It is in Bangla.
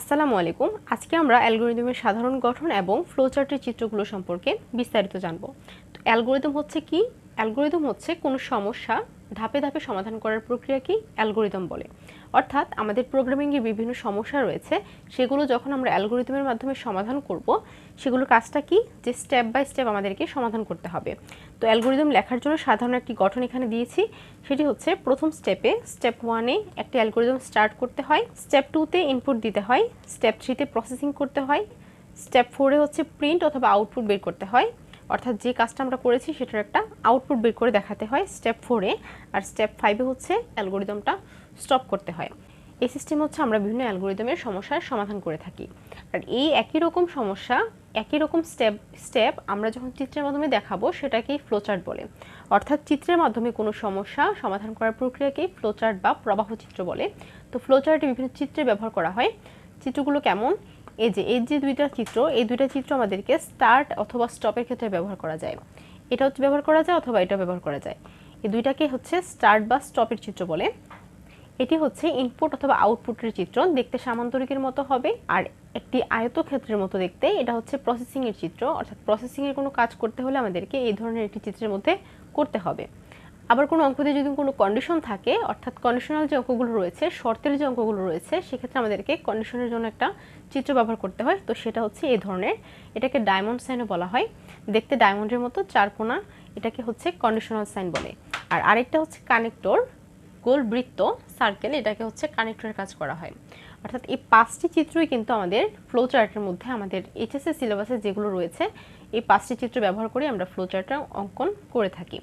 আসসালামু আলাইকুম। আজকে আমরা অ্যালগোরিদমের সাধারণ গঠন এবং ফ্লোচার্টের চিত্রগুলো সম্পর্কে বিস্তারিত জানব। তো অ্যালগোরিদম হচ্ছে কি? অ্যালগোরিদম হচ্ছে কোনো সমস্যা ধাপে ধাপে সমাধান করার প্রক্রিয়াকেই অ্যালগোরিদম বলে। অর্থাৎ আমাদের প্রোগ্রামিংয়ে বিভিন্ন সমস্যা রয়েছে, সেগুলো যখন আমরা অ্যালগোরিদমের মাধ্যমে সমাধান করব, সেগুলোর কাজটা কি? যে স্টেপ বাই স্টেপ আমাদেরকে সমাধান করতে হবে। তো অ্যালগোরিদম লেখার জন্য সাধারণ একটি গঠন এখানে দিয়েছি। সেটি হচ্ছে প্রথম স্টেপে স্টেপ ওয়ানে একটি অ্যালগোরিদম স্টার্ট করতে হয় স্টেপ টুতে ইনপুট দিতে হয় স্টেপ থ্রিতে প্রসেসিং করতে হয় স্টেপ ফোরে হচ্ছে প্রিন্ট অথবা আউটপুট বের করতে হয় অর্থাৎ যে কাজটা আমরা করেছি সেটার একটা আউটপুট বের করে দেখাতে হয় স্টেপ ফোরে আর স্টেপ ফাইভে হচ্ছে অ্যালগোরিদমটা স্টপ করতে হয়। এই সিস্টেম হচ্ছে আমরা বিভিন্ন অ্যালগোরিদমের সমস্যার সমাধান করে থাকি। আর এই একই রকম সমস্যা, একই রকম স্টেপ স্টেপ আমরা যখন চিত্রের মাধ্যমে দেখাবো সেটাকেই ফ্লোচার্ট বলে। অর্থাৎ চিত্রের মাধ্যমে কোনো সমস্যা সমাধান করার প্রক্রিয়াকেই ফ্লোচার্ট বা প্রবাহ চিত্র বলে। তো ফ্লোচার্টে বিভিন্ন চিত্রে ব্যবহার করা হয়। চিত্রগুলো কেমন? এই যে এই যে দুইটা চিত্র, এই দুইটা চিত্র আমাদেরকে স্টার্ট অথবা স্টপের ক্ষেত্রে ব্যবহার করা যায়। এটা হচ্ছে ব্যবহার করা যায় অথবা এটা ব্যবহার করা যায়। এই দুইটাকে হচ্ছে স্টার্ট বা স্টপের চিত্র বলে। এটি হচ্ছে ইনপুট অথবা আউটপুটের চিত্র, দেখতে সামান্তরিকের মতো হবে আর একটি আয়তক্ষেত্রের মতো দেখতে। এটা হচ্ছে প্রসেসিংয়ের চিত্র, অর্থাৎ প্রসেসিংয়ের কোনো কাজ করতে হলে আমাদেরকে এই ধরনের একটি চিত্রের মধ্যে করতে হবে। আবার কোনো অঙ্কতে যদি কোনো কন্ডিশন থাকে, অর্থাৎ কন্ডিশনাল যে অঙ্কগুলো রয়েছে, শর্তের যে অঙ্কগুলো রয়েছে, সেক্ষেত্রে আমাদেরকে কন্ডিশনের জন্য একটা চিত্র ব্যবহার করতে হয়। তো সেটা হচ্ছে এই ধরনের। এটাকে ডায়মন্ড সাইনও বলা হয়। দেখতে ডায়মন্ডের মতো চারকোনা এটাকে হচ্ছে কন্ডিশনাল সাইন বলে। আর আরেকটা হচ্ছে কানেক্টর গোল বৃত্ত সার্কেল এটাকে হচ্ছে কানেক্টরের কাজ করা হয়। অর্থাৎ এই পাঁচটি চিত্রই কিন্তু আমাদের ফ্লো চার্টের মধ্যে, আমাদের এইচএসএ সিলেবাসে যেগুলো রয়েছে, এই পাঁচটি চিত্র ব্যবহার করে আমরা ফ্লো চার্টটা অঙ্কন করে থাকি।